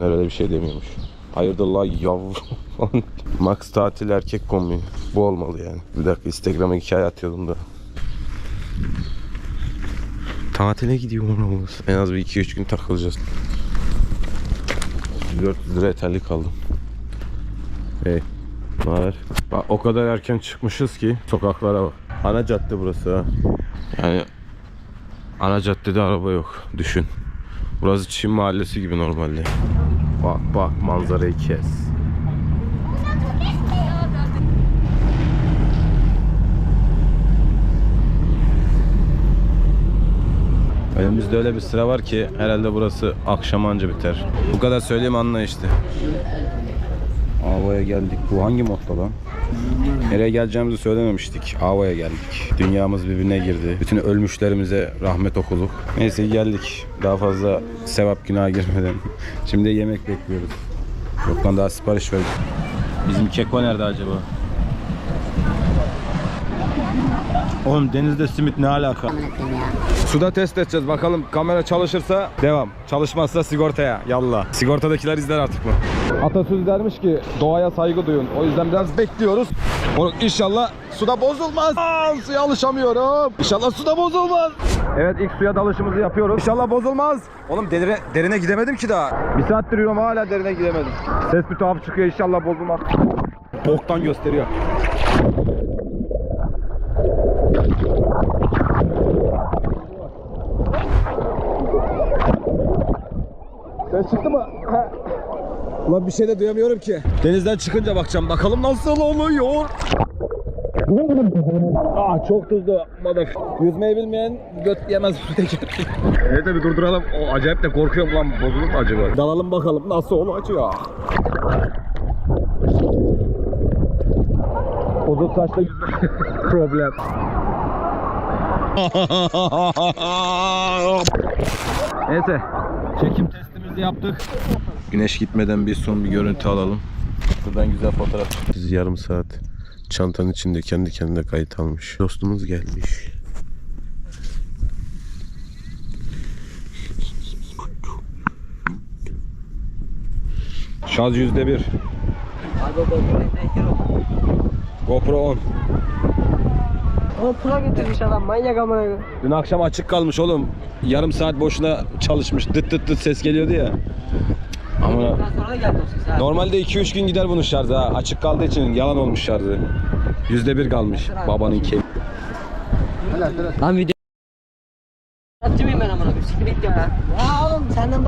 Öyle bir şey demiyormuş. Hayırdır la yavrum. Max tatil erkek kombi. Bu olmalı yani. Bir dakika Instagram'a hikaye atıyordum da. Tatile gidiyorum olmaz. En az bir 2-3 gün takılacağız. 400 lira terlik aldım. Hey. Ne haber? Bak o kadar erken çıkmışız ki sokaklara bak. Ana cadde burası ha. Yani ana caddede araba yok. Düşün. Burası Çin mahallesi gibi normalde. Bak bak manzarayı kes. Önümüzde öyle bir sıra var ki herhalde burası akşam anca biter. Bu kadar söyleyeyim anla işte. Ava'ya geldik. Bu hangi modda lan? Nereye geleceğimizi söylememiştik. Ava'ya geldik. Dünyamız birbirine girdi. Bütün ölmüşlerimize rahmet okuduk. Neyse geldik. Daha fazla sevap günah girmeden. Şimdi yemek bekliyoruz. Yoktan daha sipariş verdik. Bizim keko nerede acaba? Oğlum denizde simit ne alaka? Suda test edeceğiz. Bakalım kamera çalışırsa devam. Çalışmazsa sigortaya. Yallah. Sigortadakiler izler artık mı? Atasözü dermiş ki doğaya saygı duyun. O yüzden biraz bekliyoruz. Onu inşallah suda bozulmaz. Aa, suya alışamıyorum. İnşallah suda bozulmaz. Evet ilk suya dalışımızı yapıyoruz. İnşallah bozulmaz. Oğlum derine, derine gidemedim ki daha. Bir saattir yürüyorum hala derine gidemedim. Ses bir tuhaf çıkıyor inşallah bozulmaz. Boktan gösteriyor. Ses çıktı mı? Ulan bir şey de duyamıyorum ki. Denizden çıkınca bakacağım. Bakalım nasıl oluyor. Ah çok tuzlu. Mother. Yüzmeyi bilmeyen göt yemez buradaki. evet bir durduralım. O acayip de korkuyorum lan. Bozulur mu acaba? Dalalım bakalım nasıl olacak. Saçla yüzme problem. Neyse. Çekim testimizi yaptık. Güneş gitmeden bir son bir görüntü alalım. Buradan güzel fotoğraf çıktı. Biz yarım saat çantanın içinde kendi kendine kayıt almış. Dostumuz gelmiş. Şarj yüzde bir. GoPro 10. O pula getirmiş adam manyak amına. Dün akşam açık kalmış oğlum. Yarım saat boşuna çalışmış. Dıt dıt dıt ses geliyordu ya. Ama Biraz sonra da geldi o ses ha. normalde 2-3 gün gider bunun şarjı ha. Açık kaldığı için yalan olmuş şarjı. Yüzde bir kalmış babanın keyfi. Lan video... Atçı mıyım ben amına? Siktir git ya. Ya oğlum senden